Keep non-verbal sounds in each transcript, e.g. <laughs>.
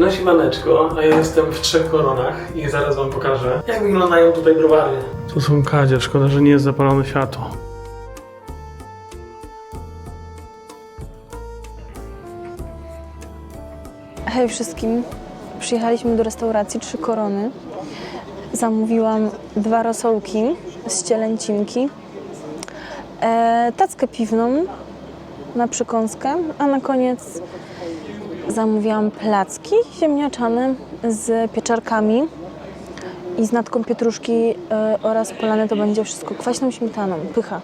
No siemaneczko, a ja jestem w Trzech Koronach i zaraz wam pokażę, jak wyglądają tutaj browary. Tu są kadzie, szkoda, że nie jest zapalone światło. Hej wszystkim. Przyjechaliśmy do restauracji Trzy Korony. Zamówiłam dwa rosołki z cielęcinki, e, tackę piwną na przekąskę, a na koniec zamówiłam placki ziemniaczane z pieczarkami i z natką pietruszki e, oraz polane to będzie wszystko kwaśną śmietaną. Pycha.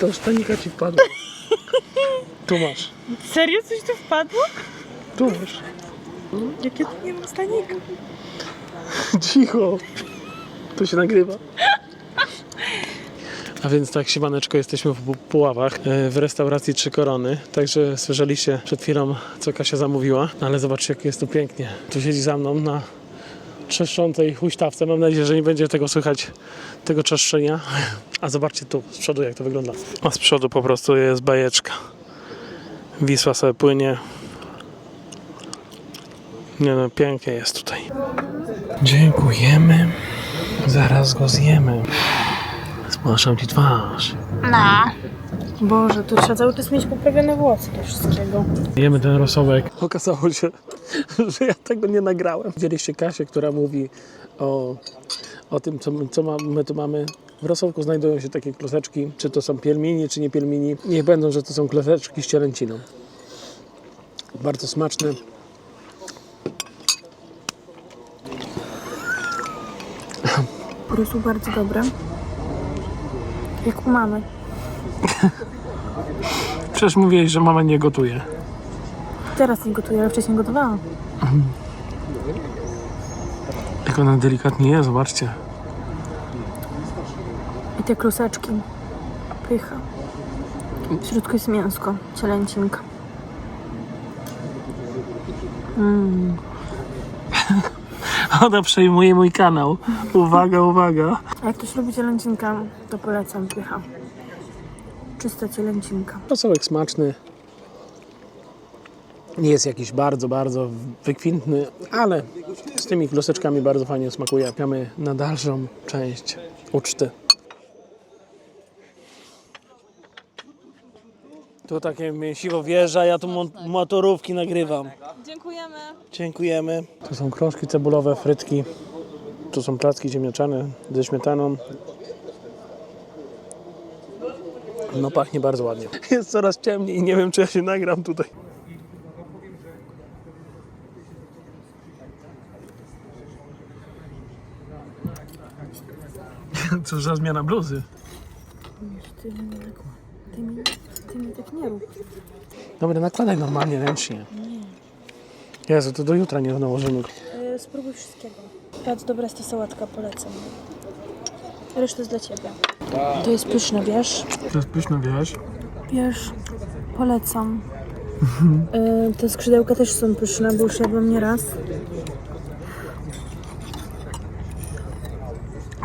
To stanika ci wpadła. Tu masz, Serio coś tu wpadło? tu masz. Jakie tu nie mam stanika? Cicho. Tu się nagrywa. A więc tak, siemaneczko, jesteśmy w Pu- Puławach, e, w restauracji Trzy Korony. Także słyszeliście przed chwilą, co Kasia zamówiła. No ale zobaczcie, jak jest tu pięknie. Tu siedzi za mną na trzeszczącej huśtawce. Mam nadzieję, że nie będzie tego słychać, tego trzeszczenia. A zobaczcie tu, z przodu, jak to wygląda. A z przodu po prostu jest bajeczka. Wisła sobie płynie. Nie no, pięknie jest tutaj. Dziękujemy. Zaraz go zjemy. Zgłaszam ci twarz. Boże, tu trzeba cały czas mieć poprawione włosy do wszystkiego. Jemy ten rosołek. Okazało się, <laughs> że ja tego nie nagrałem. Widzieliście Kasię, która mówi o, o tym, co, my- co ma, my tu mamy. W rosołku znajdują się takie kloseczki, czy to są pielmini, czy nie pielmini. Niech będą, że to są kloseczki z cielęciną. Bardzo smaczne. Rosół bardzo dobre. Jak u mamy. <laughs> Przecież mówiłeś, że mama nie gotuje. Teraz nie gotuję, ale wcześniej gotowałam. Jak ona delikatnie je, zobaczcie. I te kluseczki. Pycha. W środku jest mięsko, cielęcinka. <laughs> Ona przejmuje mój kanał. Uwaga, uwaga. A jak ktoś lubi cielęcinkę, to polecam pycha. Czysta cielęcinka. Rosołek smaczny. Nie jest jakiś bardzo, bardzo wykwintny, ale z tymi kloseczkami bardzo fajnie smakuje. Mamy na dalszą część uczty. Tu takie mięsiwo wjeżdża, ja tu mon- motorówki nagrywam. Dziękujemy. Dziękujemy. Tu są krążki cebulowe, frytki. Tu są placki ziemniaczane ze śmietaną. No pachnie bardzo ładnie. <laughs> Jest coraz ciemniej i nie wiem czy ja się nagram tutaj. <laughs> Cóż za zmiana bluzy. Ty mi, ty mi, ty mi tak nie rób. Dobra, nakładaj normalnie, ręcznie. Jezu, to do jutra nie nałożymy. Yy, spróbuj wszystkiego. Bardzo dobra jest ta sałatka, polecam. Reszta jest dla ciebie. To jest pyszne, wiesz? To jest pyszne, wiesz? Wiesz, polecam. Yy, te skrzydełka też są pyszne, bo już jadłam nieraz.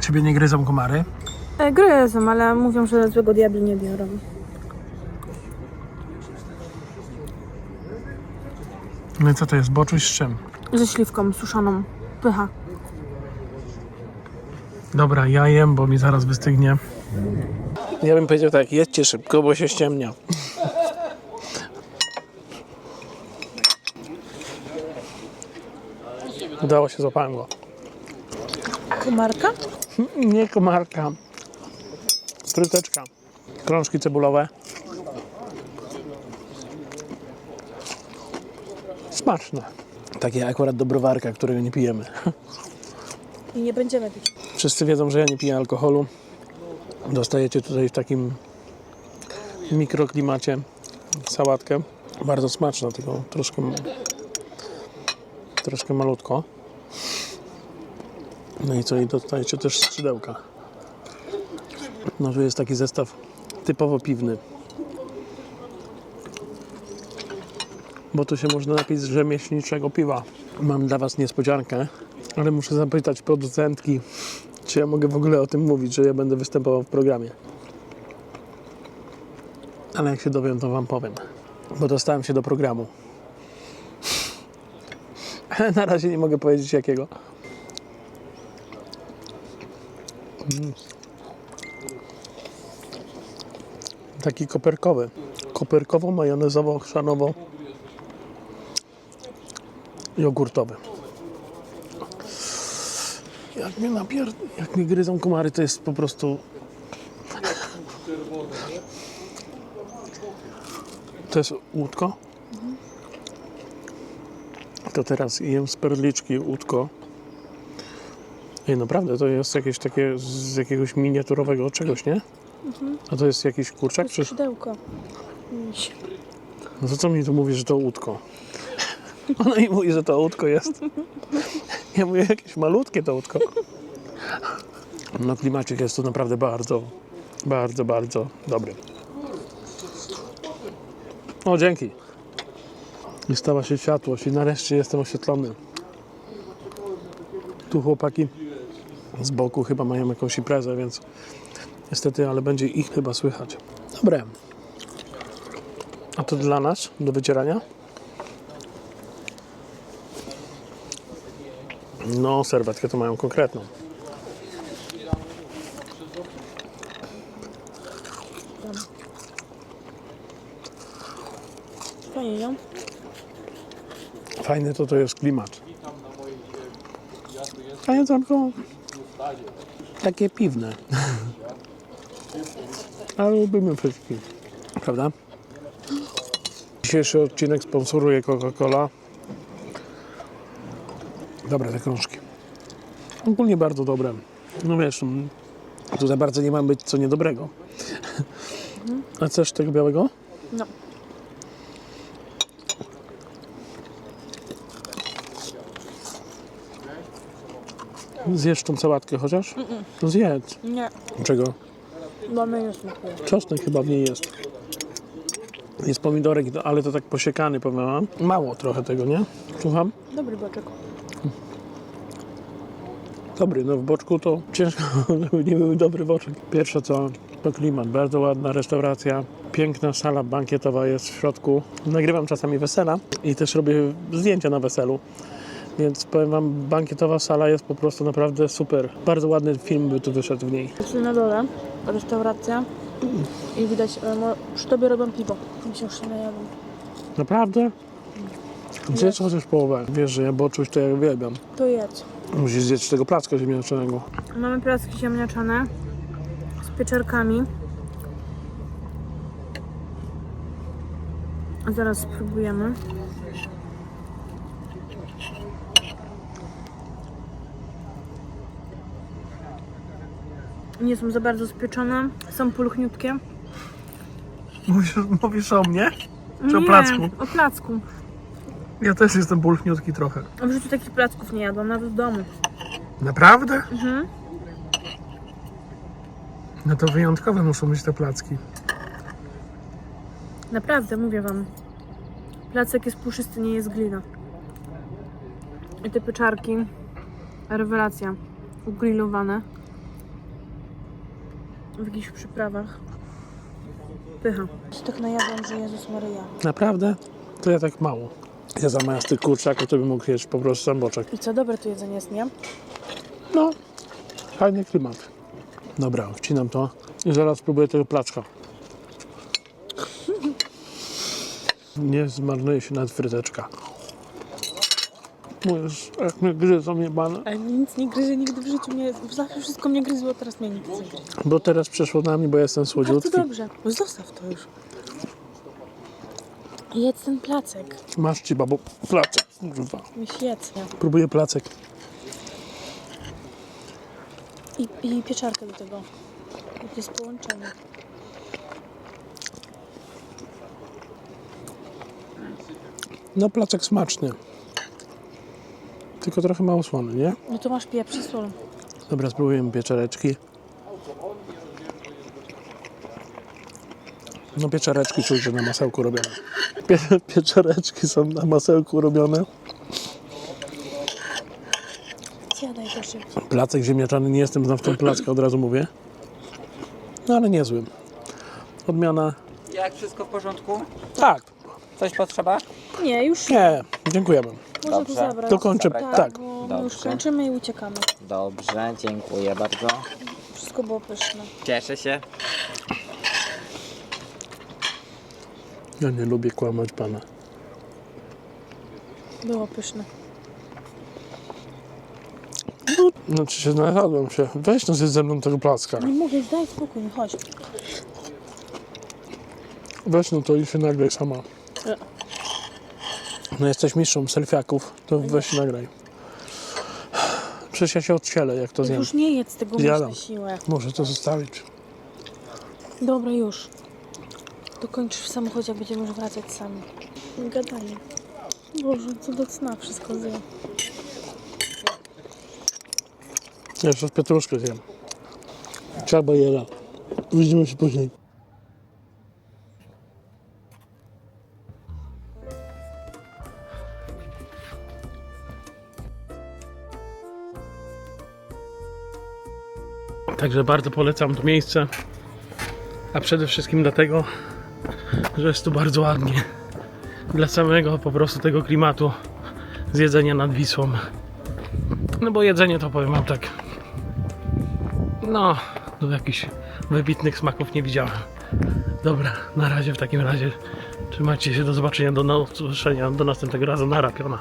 Ciebie nie gryzą komary? E, gryzą, ale mówią, że złego diabli nie biorą. No i co to jest? Boczuś z czym? Ze śliwką suszoną. Pycha. Dobra, ja jem, bo mi zaraz wystygnie. Ja bym powiedział tak, jedźcie szybko, bo się ściemnia. Udało się, złapałem go. Komarka? Nie komarka. Fryteczka. Krążki cebulowe. Smaczne. Takie akurat do browarka, którego nie pijemy. I nie będziemy pić. Wszyscy wiedzą, że ja nie piję alkoholu. Dostajecie tutaj w takim mikroklimacie sałatkę. Bardzo smaczna, tylko troszkę, troszkę malutko. No i co? I dostajecie też skrzydełka. No tu jest taki zestaw typowo piwny. Bo tu się można napić z rzemieślniczego piwa. Mam dla Was niespodziankę, ale muszę zapytać producentki, czy ja mogę w ogóle o tym mówić, że ja będę występował w programie. Ale jak się dowiem, to Wam powiem. Bo dostałem się do programu. <laughs> Na razie nie mogę powiedzieć jakiego. Taki koperkowy. Koperkowo-majonezowo-chrzanowo jogurtowy. Jak mnie napier... jak mnie gryzą komary, to jest po prostu... To jest łódko? To teraz jem z perliczki łódko. Ej, naprawdę, to jest jakieś takie z jakiegoś miniaturowego czegoś, nie? A to jest jakiś kurczak? Czy... Skrzydełko. No to co mi tu mówi, że to łódko? <laughs> Ona mi mówi, że to łódko jest. <laughs> <laughs> Ja mówię, jakieś malutkie to łódko. No klimacik jest tu naprawdę bardzo, bardzo, bardzo dobry. O, dzięki. I stała się światłość i nareszcie jestem oświetlony. Tu chłopaki z boku chyba mają jakąś imprezę, więc niestety, ale będzie ich chyba słychać. Dobre. A to dla nas, do wycierania? No, serwetkę to mają konkretną. Fajnie? Fajny to to jest klimat. A jedzonko takie piwne. <laughs> Ale lubimy wszystkich. Prawda? Dzisiejszy odcinek sponsoruje Coca-Cola. Dobre te krążki. Ogólnie bardzo dobre. No wiesz, mm, tu za bardzo nie ma być co niedobrego. A chcesz tego białego? No. Zjesz tą sałatkę chociaż? No zjedz. Nie, Czego? nie smakuje. Czosnek chyba w niej jest. Jest pomidorek, ale to tak posiekany powiem wam. Mało trochę tego, nie? Słucham? Dobry boczek. Dobry, no w boczku to ciężko, <laughs> żeby nie był dobry boczek. Pierwsze co, to klimat. Bardzo ładna restauracja. Piękna sala bankietowa jest w środku. Nagrywam czasami wesela i też robię zdjęcia na weselu. Więc powiem wam, bankietowa sala jest po prostu naprawdę super. Bardzo ładny film by tu wyszedł w niej. Tu na dole restauracja i widać, mo- przy tobie robią piwo. Mi się już nie najadłem. Naprawdę? Zjedz chociaż połowę. Wiesz, że ja boczuś to ja uwielbiam. To jedz. Musisz zjeść tego placka ziemniaczanego. Mamy placki ziemniaczane z pieczarkami. Zaraz spróbujemy. Nie są za bardzo spieczone, są pulchniutkie. Mówisz, mówisz o mnie? Czy o nie, placku? o placku. Ja też jestem bulchniutki trochę. W życiu takich placków nie jadłam, nawet w domu. Naprawdę? Mhm. No to wyjątkowe muszą być te placki. Naprawdę, mówię wam. Placek jest puszysty, nie jest glina. I te pieczarki, rewelacja. Ugrillowane. W jakichś przyprawach. Pycha. Się tak najadłam, że Jezus Maryja. Naprawdę? To ja tak mało. Ja zamiast tych kurczaków to bym mógł jeść po prostu sam boczek. I co, dobre to jedzenie jest, nie? No, fajny klimat. Dobra, wcinam to i zaraz spróbuję tego placka. Nie zmarnuje się nawet fryteczka. Mówisz, jak mnie gryzą jebane. Ale mnie nic nie gryzie nigdy w życiu. Mnie, zawsze wszystko mnie gryzło, teraz mnie nic nie gryzie. Bo teraz przeszło na mnie, bo jestem Bardzo słodziutki. dobrze. No Zostaw to już. Jedz ten placek. Masz ci babo placek. Kurwa. Myś jedz, nie? Próbuję placek. I, I pieczarkę do tego. To jest połączenie. No placek smaczny. Tylko trochę mało słony, nie? No to masz pieprz i sól. Dobra, spróbujemy pieczareczki. No pieczareczki czuć, że na masełku robione. Pie pieczareczki są na masełku robione. Zjadaj proszę. Placek ziemniaczany, nie jestem znawcą placka, od razu mówię. No ale niezły. Odmiana. Jak wszystko w porządku? Tak. Coś potrzeba? Nie, już Nie, dziękujemy. Można Dobrze. tu zabrać. To kończę, Zabrać, tak. Bo my Dobrze. już kończymy i uciekamy. Dobrze, dziękuję bardzo. Wszystko było pyszne. Cieszę się. Ja nie lubię kłamać pana. Było pyszne. Znaczy się znalazłem się. Weź no zjedz ze mną tego placka. Nie mówię, daj spokój, chodź. Weź no to i się nagraj sama. E. No jesteś mistrzą selfiaków, to weź się nagraj. Przecież ja się odcielę, jak to zjem. Już nie jedz tego Zjadam. masz na siłę. Muszę to zostawić. Dobra, już. To kończysz w samochodzie, jak będziemy już wracać sami. Nie gadaj. Boże, co do cna wszystko zje. Ja jeszcze pietruszkę zjem. Trzeba jela. Widzimy się później. Także bardzo polecam to miejsce. A przede wszystkim dlatego, że jest tu bardzo ładnie. Dla samego po prostu tego klimatu z jedzenia nad Wisłą. No bo jedzenie to powiem wam tak. No, do jakichś wybitnych smaków nie widziałem. Dobra, na razie w takim razie. Trzymajcie się, do zobaczenia, do usłyszenia, do następnego razu. Nara, piona.